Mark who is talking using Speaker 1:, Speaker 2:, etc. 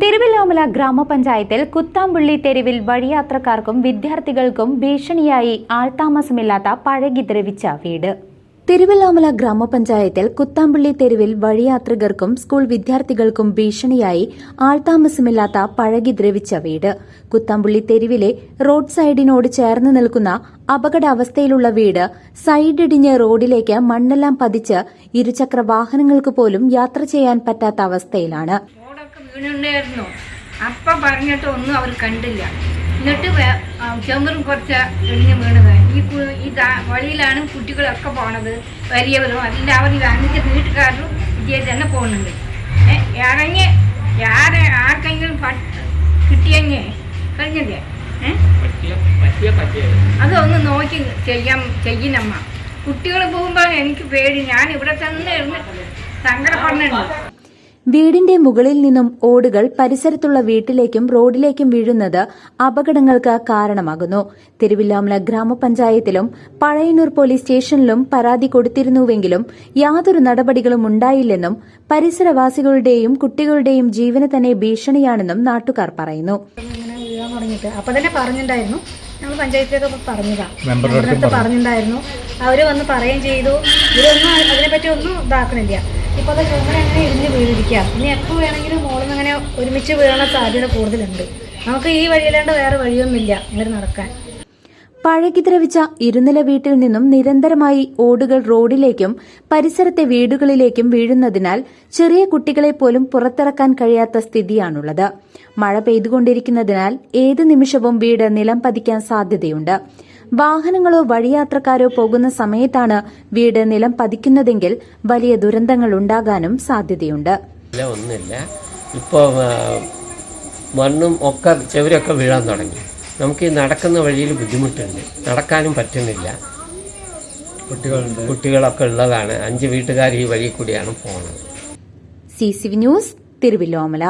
Speaker 1: Thiruvillwamala ഗ്രാമപഞ്ചായത്തിൽ കുത്താമ്പുള്ളി തെരുവിൽ വഴിയാത്രക്കാർക്കും വിദ്യാർത്ഥികൾക്കും ഭീഷണിയായി ആൾതാമസമില്ലാത്ത പഴകി ദ്രവിച്ച വീട്. തിരുവല്ലോമല ഗ്രാമപഞ്ചായത്തിൽ കുത്താമ്പുള്ളി തെരുവിൽ വഴിയാത്രികർക്കും സ്കൂൾ വിദ്യാർത്ഥികൾക്കും ഭീഷണിയായി ആൾതാമസമില്ലാത്ത പഴകി ദ്രവിച്ച വീട്. കുത്താമ്പുള്ളി തെരുവിലെ റോഡ് സൈഡിനോട് ചേർന്ന് നിൽക്കുന്ന അപകടാവസ്ഥയിലുള്ള വീട് സൈഡിടിഞ്ഞ് റോഡിലേക്ക് മണ്ണെല്ലാം പതിച്ച് ഇരുചക്ര വാഹനങ്ങൾക്ക് പോലും യാത്ര ചെയ്യാൻ പറ്റാത്ത അവസ്ഥയിലാണ്.
Speaker 2: വീണുണ്ടായിരുന്നു. അപ്പ പറഞ്ഞിട്ട് ഒന്നും അവർ കണ്ടില്ല. എന്നിട്ട് ചെമ്പറും കുറച്ച് ഇടിഞ്ഞ് വീണത്. ഈ ഈ വഴിയിലാണ് കുട്ടികളൊക്കെ പോണത് വലിയവരും എല്ലാവരും അഞ്ച് വീട്ടുകാരും ഇതിയെ തന്നെ പോകുന്നുണ്ട്. ഇറങ്ങി ആരെ ആർക്കെങ്കിലും കിട്ടിയെങ്കിൽ കഴിഞ്ഞല്ലേ? അതൊന്ന് നോക്കി ചെയ്യാൻ ചെയ്യണമ്മ കുട്ടികൾ പോകുമ്പോൾ എനിക്ക് പേടി. ഞാൻ ഇവിടെ തന്നെ ഇരുന്ന് സങ്കടപ്പെടുന്നുണ്ട്
Speaker 1: വീടിന്റെ മുകളിൽ നിന്നും ഓടുകൾ പരിസരത്തുള്ള വീട്ടിലേക്കും റോഡിലേക്കും വീഴുന്നത് അപകടങ്ങൾക്ക് കാരണമാകുന്നു. തിരുവില്ലാമല ഗ്രാമപഞ്ചായത്തിലും പഴയന്നൂർ പോലീസ് സ്റ്റേഷനിലും പരാതി കൊടുത്തിരുന്നുവെങ്കിലും യാതൊരു നടപടികളും ഉണ്ടായില്ലെന്നും പരിസരവാസികളുടെയും കുട്ടികളുടെയും ജീവന് തന്നെ ഭീഷണിയാണെന്നും നാട്ടുകാർ പറയുന്നു.
Speaker 3: തന്നെ പറഞ്ഞിട്ടുണ്ടായിരുന്നു ഞങ്ങൾ പഞ്ചായത്തിലൊക്കെ പറഞ്ഞതാ. പറഞ്ഞിട്ടുണ്ടായിരുന്നു അവർ വന്ന് പറയുകയും ചെയ്തു. ഇവരൊന്നും അ- അതിനെപ്പറ്റി ഒന്നും ഇതാക്കണില്ല. ഇപ്പോൾ അത് ചുമര അങ്ങനെ ഇടിഞ്ഞ് വീഴിരിക്കുക ഇനി എപ്പോൾ വേണമെങ്കിലും മോളിൽ അങ്ങനെ ഒരുമിച്ച് വീഴാൻ സാധ്യത കൂടുതലുണ്ട്. നമുക്ക് ഈ വഴിയിലാണ്ട് വേറെ വഴിയൊന്നുമില്ല ഇങ്ങനെ നടക്കാൻ.
Speaker 1: പഴകി ദ്രവിച്ച ഇരുനില വീട്ടിൽ നിന്നും നിരന്തരമായി ഓടുകൾ റോഡിലേക്കും പരിസരത്തെ വീടുകളിലേക്കും വീഴുന്നതിനാൽ ചെറിയ കുട്ടികളെ പോലും പുറത്തിറക്കാൻ കഴിയാത്ത സ്ഥിതിയാണുള്ളത്. മഴ പെയ്തുകൊണ്ടിരിക്കുന്നതിനാൽ ഏത് നിമിഷവും വീട് നിലം പതിക്കാൻ സാധ്യതയുണ്ട്. വാഹനങ്ങളോ വഴിയാത്രക്കാരോ പോകുന്ന സമയത്താണ് വീട് നിലം പതിക്കുന്നതെങ്കിൽ വലിയ ദുരന്തങ്ങൾ ഉണ്ടാകാനും സാധ്യതയുണ്ട്.
Speaker 4: ഇല്ല ഒന്നുമില്ല. ഇപ്പോൾ മണ്ണും ഒക്കെ ചെവരൊക്കെ വീഴാൻ തുടങ്ങി. നമുക്ക് ഈ നടക്കുന്ന വഴിയിൽ ബുദ്ധിമുട്ടുണ്ട്. നടക്കാനും പറ്റുന്നില്ല. കുട്ടികളുണ്ട്. കുട്ടികളൊക്കെ ഉള്ളതാണ്. അഞ്ച് വീട്ടുകാർ ഈ വഴി കൂടിയാണ് പോകുന്നത്
Speaker 1: C C V news Thiruvillwamala.